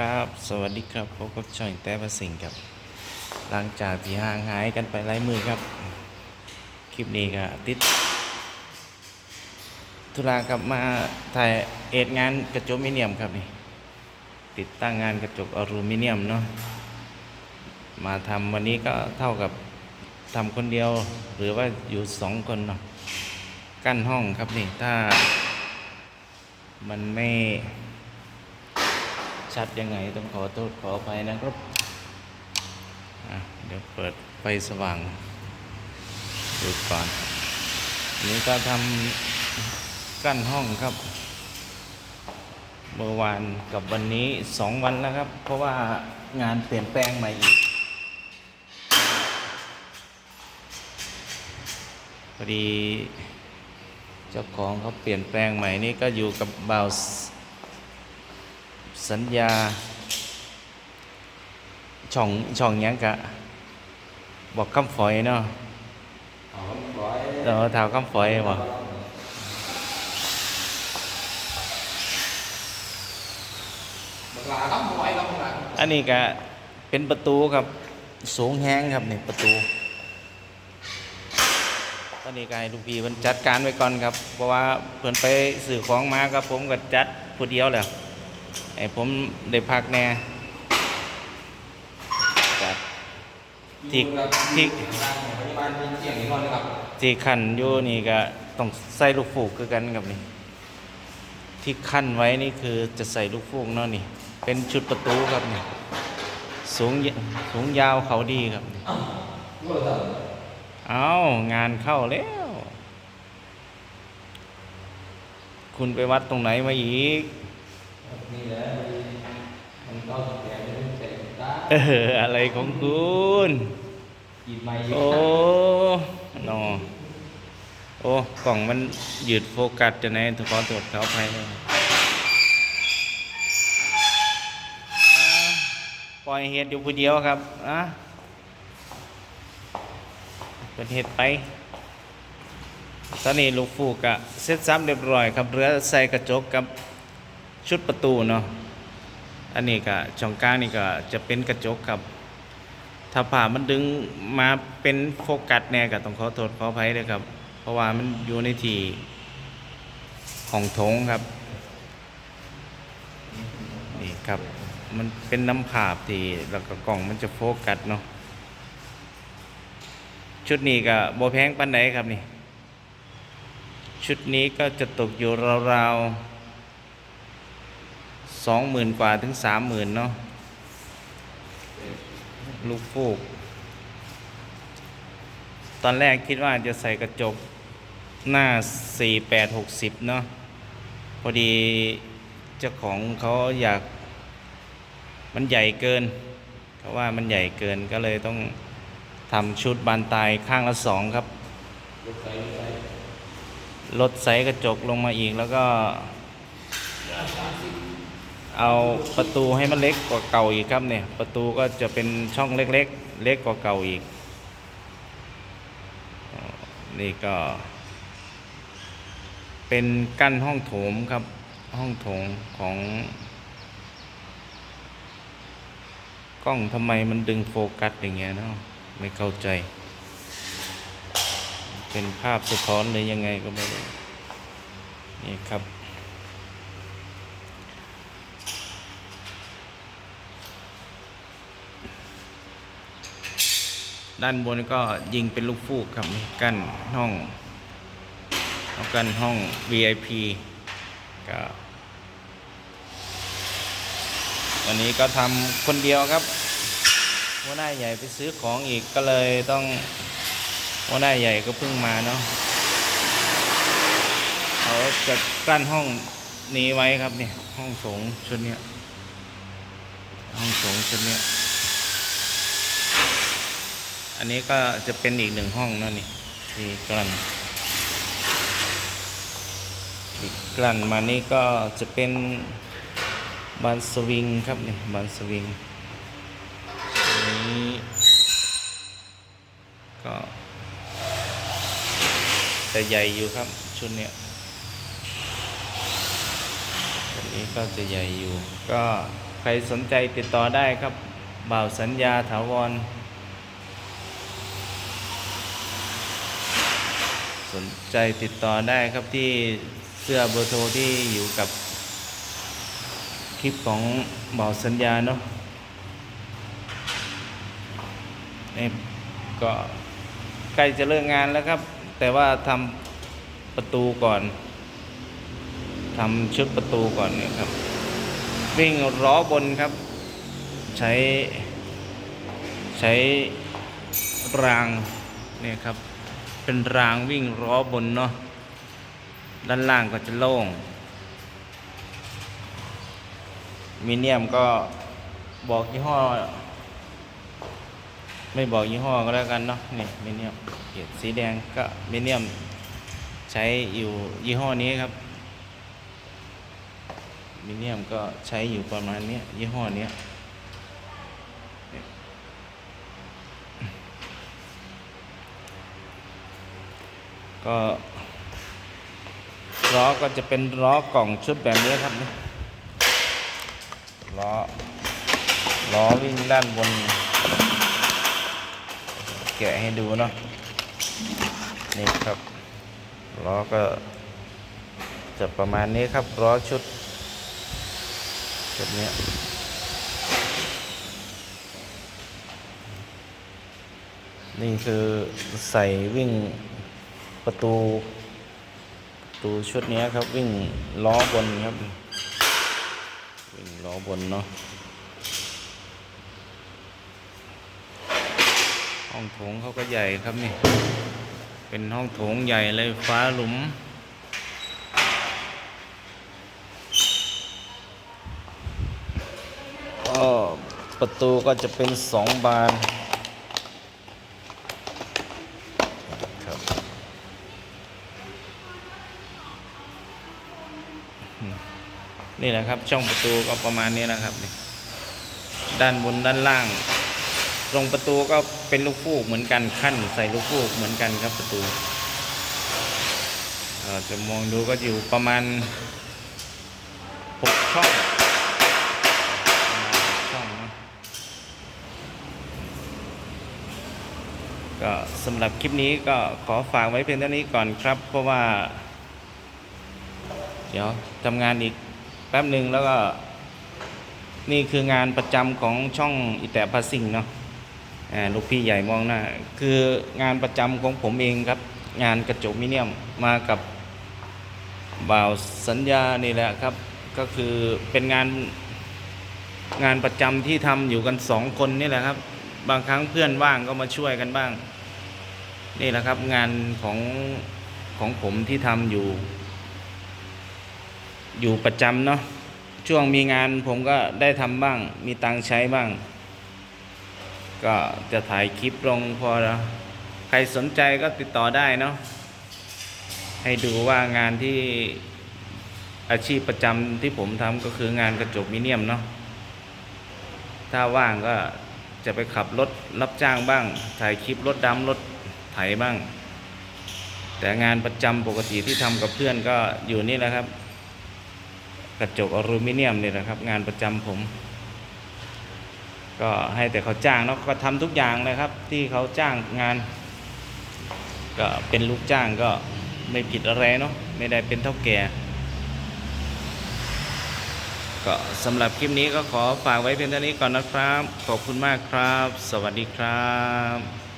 ครับ สวัสดีครับพบกับช่องแต่ประสิงครับ หลังจากที่ห่างหายกันไปหลายมือครับ คลิปนี้ก็ติด ธุระกลับมาถ่ายเอ็ดงานกระจกมิเนียมครับนี่ ติดตั้งงานกระจกอลูมิเนียมเนาะ มาทำวันนี้ก็เท่ากับทำคนเดียว หรือว่าอยู่สองคนเนาะ กั้นห้องครับนี่ ถ้ามันไม่ ชัดยังไงต้องขอโทษขออภัยนะครับเดี๋ยวเปิดไฟสว่างดูก่อนนนี้ก็ทำกั้นห้องครับเมื่อวานกับวันนี้สองวันแล้วครับ เพราะว่างานเปลี่ยนแปลงใหม่อีกพอดี เจ้าของเขาเปลี่ยนแปลงใหม่นี่ก็อยู่กับบ่าว สสัญญา ช่องช่องหยังกะ บอกคำฝอยเนาะเออถาวคำฝอยบอกอันนี้ก็เป็นประตูครับสูงแห้งครับนี่ประตู ตอนนี้ก็ให้ลูกพี่มันจัดการไว้ก่อนครับ เพราะว่าเพิ่นไปสื่อของมาครับผมก็จัดผู้เดียวแหละ ไอ้ผมได้พักแน่จัดที่ที่ที่ขันอยู่นี่ก็ต้องใส่ลูกฟูกคือกันครับนี่ที่ขั้นไว้นี่คือจะใส่ลูกฟูกเนาะนี่ เป็นชุดประตูครับนี่สูงยสูงยาวเขาดีครับนี่เอางานเข้าแล้ว คุณไปวัดตรงไหนมาอีก นี่แหละมันก็แก่ไม่เสร็จตาเอออะไรของคุณกินไม่โอ้นอโอ้กล่องมันหยืดโฟกัสจะไหนขอตรวจเขาไปเลยปล่อยเหตุอยู่ผู้เดียวครับอะเป็นเหตุไปตอนนี้ลูกฟูกอะเสร็จซ้ำเรียบร้อยครับเหลือใส่กระจกกับ ชุดประตูเนาะอันนี้ก็ช่องกลางนี่ก็จะเป็นกระจกครับ ถ้าผ่ามันดึงมาเป็นโฟกัสแน่ก็ต้องขอโทษขออภัยด้วยครับ เพราะว่ามันอยู่ในที่ของถงครับนี่ครับ มันเป็นน้ำผาบที่แล้วก็กล่องมันจะโฟกัสเนาะชุดนี้ก็บแพงปันไหนครับนี่ ชุดนี้ก็จะตกอยู่ราวๆ สองหมื่นกว่าถึงสามหมื่นเนาะลูกฟูก ตอนแรกคิดว่าจะใส่กระจกหน้า 4860 เนาะพอดีเจ้าของเขาอยาก มันใหญ่เกินเขาว่ามันใหญ่เกินก็เลยต้องทำชุดบานตายข้างละสองครับ ลดไซส์กระจกลงมาอีกแล้วก็ เอาประตูให้มันเล็กกว่าเก่าอีกครับเนี่ย ประตูก็จะเป็นช่องเล็กๆเล็กกว่าเก่าอีก นี่ก็ เป็นกั้นห้องโถมครับ ห้องโถงของ กล้องทำไมมันดึงโฟกัสอย่างเงี้ยเนาะไม่เข้าใจ เป็นภาพสะท้อนหรือยังไงก็ไม่รู้นี่ครับ ด้านบนก็ยิงเป็นลูกฟูกครับกั้นห้องเอากันห้อง VIP ก็วันนี้ก็ทำคนเดียวครับหัวหน้าใหญ่ไปซื้อของอีกก็เลยต้องหัวหน้าใหญ่ก็เพิ่งมาเนาะเขาจะกั้นห้องนี้ไว้ครับเนี่ยห้องโถงชุดเนี้ยห้องโถงชุดเนี้ย อันนี้ก็จะเป็นอีกหนึ่งห้องนั่นนี่ที่กลั่นอีกกลั่นมานี่ก็จะเป็นบานสวิงครับนี่บานสวิงนนี้ก็แต่ใหญ่อยู่ครับชุดเนี้ยอันนี้ก็จะใหญ่อยู่ ก็ใครสนใจติดต่อได้ครับบ่าวสัญญาถาวร สนใจติดต่อได้ครับที่เสื้อเบอร์โทรที่อยู่กับคลิปของบ่าสัญญาเนาะนี่ก็ใกล้จะเลิกงานแล้วครับ แต่ว่าทำประตูก่อนทำชุดประตูก่อนเนี่ยครับ วิ่งล้อบนครับ ใช้ ใช้รางเนี่ยครับ เป็นรางวิ่งล้อบนเนาะด้านล่างก็จะโล่งมีเนียมก็บอกยี่ห้อ ไม่บอกยี่ห้อก็แล้วกันเนาะนี่มีเนียมเียสีแดงก็มีเนียมใช้อยู่ยี่ห้อนี้ครับมิเนียมก็ใช้อยู่ประมาณนี้ยี่ห้อนี้ ก็ล้อก็จะเป็นล้อกล่องชุดแบบนี้ครับนี่ล้อล้อวิ่งด้านบน แกะให้ดูเนาะนี่ครับล้อก็จะประมาณนี้ครับล้อชุดชุดนี้นี่คือใส่วิ่ง ประตูประตูชุดนี้ครับ วิ่งล้อบนครับ วิ่งล้อบนเนาะห้องโถงเขาก็ใหญ่ครับนี่ เป็นห้องโถงใหญ่เลยฟ้าหลุมประตูก็จะเป็นสองบาน นี่แหละครับ ช่องประตูก็ประมาณนี้นะครับนี่ด้านบนด้านล่างตรงประตูก็เป็นลูกฟูกเหมือนกันขั้นใส่ลูกฟูกเหมือนกันครับประตูเอ่อจะมองดูก็อยู่ประมาณหกช่องช่องนะก็สำหรับคลิปนี้ก็ขอฝากไว้เพียงเท่านี้ก่อนครับ เพราะว่า เดี๋ยวทำงานอีก แป๊บหนึ่งแล้วก็ นี่คืองานประจำของช่องอิแตะพาสิงเนาะอ่าลูกพี่ใหญ่มองหน้า คืองานประจำของผมเองครับ งานกระจกมิเนียมมากับบ่าวสัญญานี่แหละครับ ก็คือเป็นงานงานประจำที่ทำอยู่กันสองคนนี่แหละครับ บางครั้งเพื่อนว่างก็มาช่วยกันบ้าง นี่แหละครับงานของของผมที่ทำอยู่ อยู่ประจำเนาะช่วงมีงานผมก็ได้ทำบ้าง มีตังใช้บ้าง ก็จะถ่ายคลิปลงพอแล้วใครสนใจก็ติดต่อได้เนาะให้ดูว่างานที่อาชีพประจำที่ผมทำก็คืองานกระจกมิเนียมเนาะถ้าว่างก็จะไปขับรถรับจ้างบ้าง ถ่ายคลิปรถดำรถไถบ้าง แต่งานประจำปกติที่ทำกับเพื่อนก็อยู่นี่แหละครับ กระจกอลูมิเนียมนี่แหละครับ งานประจำผม ก็ให้แต่เขาจ้างเนาะก็ทำทุกอย่างเลยครับ ที่เขาจ้างงาน ก็เป็นลูกจ้างก็ไม่ผิดอะไรเนาะไม่ได้เป็นเท่าแก่ก็สำหรับคลิปนี้ก็ขอฝากไว้เพียงเท่านี้ก่อนนะครับ ขอบคุณมากครับ สวัสดีครับ